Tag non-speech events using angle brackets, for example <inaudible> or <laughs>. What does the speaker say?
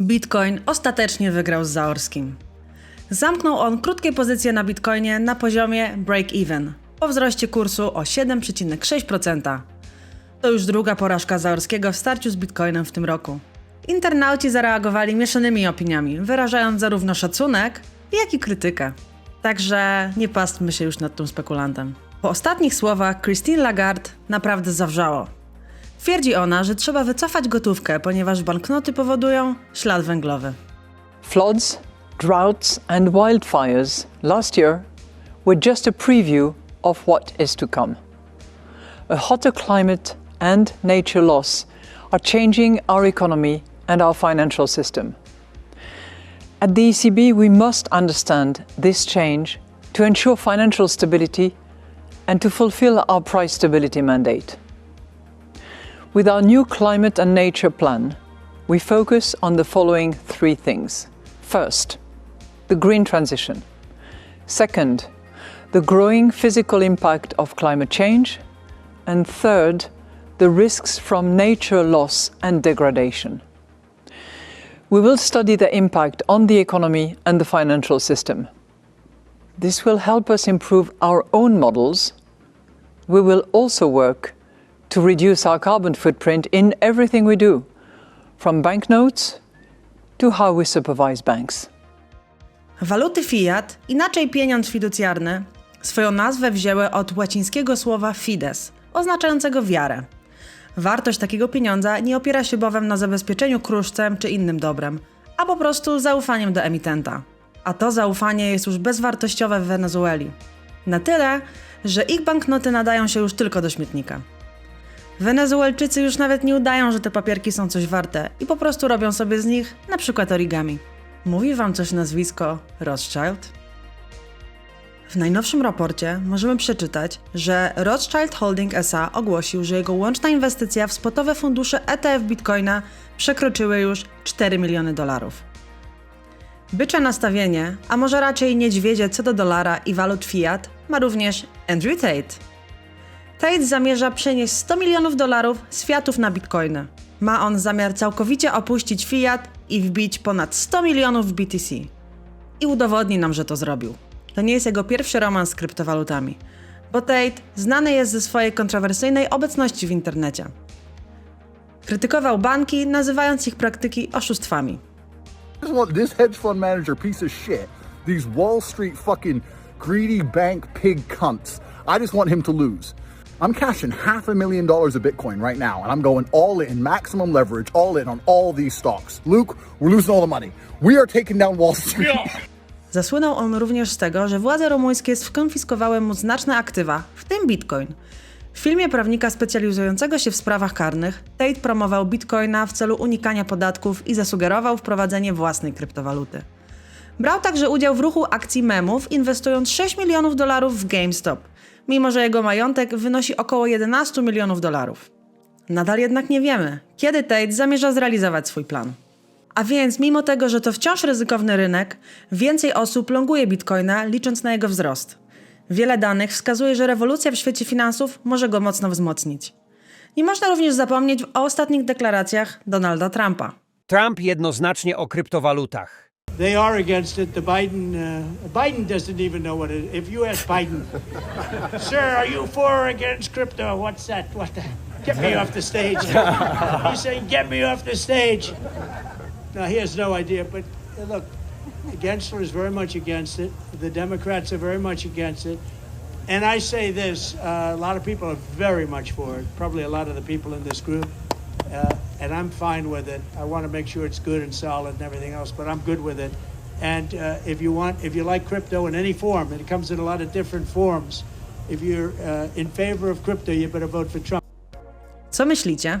Bitcoin ostatecznie wygrał z Zaorskim. Zamknął on krótkie pozycje na Bitcoinie na poziomie break-even, po wzroście kursu o 7,6%. To już druga porażka Zaorskiego w starciu z Bitcoinem w tym roku. Internauci zareagowali mieszanymi opiniami, wyrażając zarówno szacunek, jak i krytykę. Także nie pastmy się już nad tym spekulantem. Po ostatnich słowach Christine Lagarde naprawdę zawrzało. Twierdzi ona, że trzeba wycofać gotówkę, ponieważ banknoty powodują ślad węglowy. Floods, droughts, and wildfires last year were just a preview of what is to come. A hotter climate and nature loss are changing our economy and our financial system. At the ECB, we must understand this change to ensure financial stability and to fulfill our price stability mandate. With our new climate and nature plan, we focus on the following three things. First, the green transition. Second, the growing physical impact of climate change. And third, the risks from nature loss and degradation. We will study the impact on the economy and the financial system. This will help us improve our own models. We will also work to reduce our carbon footprint in everything we do, from banknotes to how we supervise banks. Waluty fiat, inaczej pieniądz fiducjarny, swoją nazwę wzięły od łacińskiego słowa fides, oznaczającego wiarę. Wartość takiego pieniądza nie opiera się bowiem na zabezpieczeniu kruszcem czy innym dobrem, a po prostu zaufaniem do emitenta. A to zaufanie jest już bezwartościowe w Wenezueli. Na tyle, że ich banknoty nadają się już tylko do śmietnika. Wenezuelczycy już nawet nie udają, że te papierki są coś warte i po prostu robią sobie z nich na przykład origami. Mówi wam coś nazwisko Rothschild? W najnowszym raporcie możemy przeczytać, że Rothschild Holding SA ogłosił, że jego łączna inwestycja w spotowe fundusze ETF Bitcoina przekroczyły już 4 miliony dolarów. Bycze nastawienie, a może raczej niedźwiedzie co do dolara i walut fiat, ma również Andrew Tate. Tate zamierza przenieść 100 milionów dolarów z fiatów na bitcoiny. Ma on zamiar całkowicie opuścić fiat i wbić ponad 100 milionów w BTC. I udowodni nam, że to zrobił. To nie jest jego pierwszy romans z kryptowalutami, bo Tate znany jest ze swojej kontrowersyjnej obecności w internecie. Krytykował banki, nazywając ich praktyki oszustwami. This hedge fund manager piece of shit, these Wall Street fucking greedy bank pig cunts. I just want him to lose. I'm cashing half a million dollars of Bitcoin right now, and I'm going all in, maximum leverage, all in on all these stocks. Luke, we're losing all the money. We are taking down Wall Street. Zasłynął on również z tego, że władze rumuńskie skonfiskowały mu znaczne aktywa, w tym bitcoin. W filmie prawnika specjalizującego się w sprawach karnych, Tate promował bitcoina w celu unikania podatków i zasugerował wprowadzenie własnej kryptowaluty. Brał także udział w ruchu akcji memów, inwestując 6 milionów dolarów w GameStop, mimo że jego majątek wynosi około 11 milionów dolarów. Nadal jednak nie wiemy, kiedy Tate zamierza zrealizować swój plan. A więc, mimo tego, że to wciąż ryzykowny rynek, więcej osób longuje bitcoina, licząc na jego wzrost. Wiele danych wskazuje, że rewolucja w świecie finansów może go mocno wzmocnić. Nie można również zapomnieć o ostatnich deklaracjach Donalda Trumpa. Trump jednoznacznie o kryptowalutach. They are against it. The Biden, uh, Biden doesn't even know what it is. If you ask Biden, <laughs> sir, are you for or against crypto? What's that? What the? Get me off the stage. <laughs> He's saying, get me off the stage. No, he has no idea. But uh, look, Gensler is very much against it. The Democrats are very much against it. And I say this: uh, a lot of people are very much for it. Probably a lot of the people in this group. And I'm fine with it. I want to make sure it's good and solid and everything else, but I'm good with it. And uh, if you want, if you like crypto in any form, and it comes in a lot of different forms, if you're uh, in favor of crypto, you better vote for Trump. Co myślicie?